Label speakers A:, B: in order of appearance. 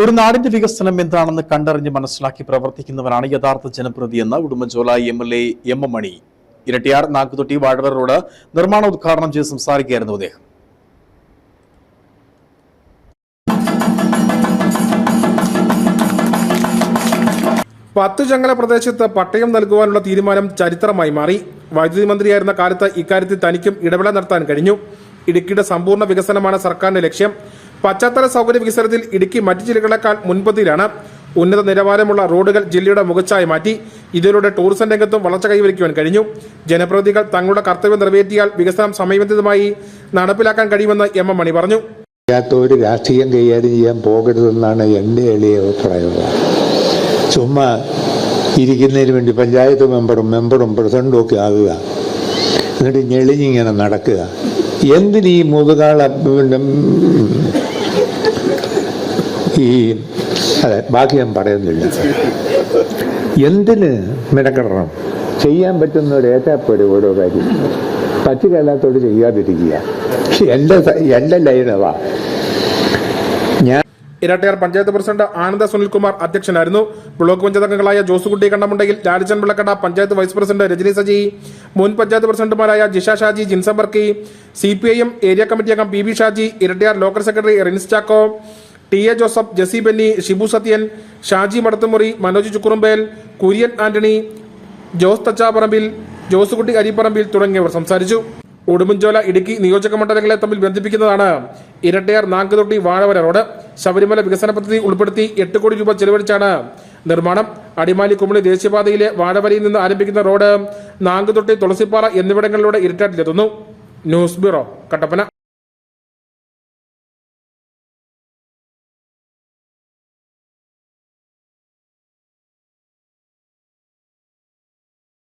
A: ഒരു നാടിന്റെ വികസനം എന്താണെന്ന് കണ്ടറിഞ്ഞ് മനസ്സിലാക്കി പ്രവർത്തിക്കുന്നവരാണ് യഥാർത്ഥ ജനപ്രതിയെന്ന് Udumbanchola M L A M M Mani. Irattiyar Nakkuthotti Vazhavar road നിർമ്മാണ ഉദ്ഘാടനം ചെയ്ത് സംസാരിക്കുകയായിരുന്നു അദ്ദേഹം.
B: പത്ത് ചങ്ങല പ്രദേശത്ത് പട്ടയം നൽകുവാനുള്ള തീരുമാനം ചരിത്രമായി മാറി. വൈദ്യുതി മന്ത്രിയായിരുന്ന കാലത്ത് ഇക്കാര്യത്തിൽ തനിക്കും ഇടപെടൽ നടത്താൻ കഴിഞ്ഞു. ഇടുക്കിയുടെ സമ്പൂർണ വികസനമാണ് സർക്കാരിന്റെ ലക്ഷ്യം. പശ്ചാത്തല സൗകര്യ വികസനത്തിൽ ഇടുക്കി മറ്റു ജില്ലകളെക്കാൾ മുൻപന്തിയിലാണ് ഉന്നത നിലവാരമുള്ള റോഡുകൾ ജില്ലയുടെ മുഖച്ചായി മാറ്റി. ഇതിലൂടെ ടൂറിസം രംഗത്തും വളർച്ച കൈവരിക്കുവാൻ കഴിഞ്ഞു. ജനപ്രതിനിധികൾ തങ്ങളുടെ കർത്തവ്യം നിറവേറ്റിയാൽ വികസനം സമയബന്ധിതമായി നടപ്പിലാക്കാൻ കഴിയുമെന്ന് എം എം മണി പറഞ്ഞു.
C: ഒരു രാഷ്ട്രീയം കൈകാര്യം ചെയ്യാൻ പോകരുതെന്നാണ് എന്റെ എളിയ അഭിപ്രായം ചുമ്മാ ഇരിക്കുന്നതിന് വേണ്ടി പഞ്ചായത്ത് മെമ്പറും മെമ്പറും പ്രസിഡന്റും ഒക്കെ ആകുക. എന്നിട്ട് ഞെളിഞ്ഞിങ്ങനെ നടക്കുക. എന്തിനീ മുതുകാള ഈ അതെ ബാക്കി ഞാൻ പറയുന്നില്ല. എന്തിന് മെനക്കെടണം? ചെയ്യാൻ പറ്റുന്ന ഒരു ഏറ്റാപ്പോരെ ഓരോ കാര്യം. പറ്റുകല്ലാത്തോട് ചെയ്യാതിരിക്കുക. എന്റെ എന്റെ ലൈനവാ ഞാൻ
B: ഇരട്ടയാർ പഞ്ചായത്ത് പ്രസിഡന്റ് ആനന്ദ സുനിൽകുമാർ അധ്യക്ഷനായിരുന്നു. ബ്ലോക്ക് പഞ്ചായത്ത് അംഗങ്ങളായ ജോസുകുട്ടി കണ്ടമുണ്ടെങ്കിൽ ലാലിച്ചൻ വിളക്കട പഞ്ചായത്ത് വൈസ് പ്രസിഡന്റ് രജനി സജി മുൻ പഞ്ചായത്ത് പ്രസിഡന്റുമാരായ Jisha Shaji Jinsam Barkki C P I M area committee അംഗം P B Shaji Irattayar local secretary Rins Chacko T A Joseph Jessy Benny Shibu Sathyan Shaji Madathumuri Manoj Chukkurumbel Kurian Antony Jose Thachaparambil Josekutty Aripparambil തുടങ്ങിയവർ സംസാരിച്ചു. ഉടുമ്പൻചോല ഇടുക്കി നിയോജക മണ്ഡലങ്ങളെ തമ്മിൽ ബന്ധിപ്പിക്കുന്നതാണ് ഇരട്ടയാർ നാങ്കുതൊട്ടി വാഴവര റോഡ്. ശബരിമല വികസന പദ്ധതി ഉൾപ്പെടുത്തി എട്ട് കോടി രൂപ ചെലവഴിച്ചാണ് നിർമ്മാണം. അടിമാലി കുമളി ദേശീയപാതയിലെ വാഴവരയിൽ നിന്ന് ആരംഭിക്കുന്ന റോഡ് നാങ്കുതൊട്ടി തുളസിപ്പാറ എന്നിവിടങ്ങളിലൂടെ ഇരട്ടാട്ടിലെത്തുന്നു ന്യൂസ് ബ്യൂറോ കട്ടപ്പന.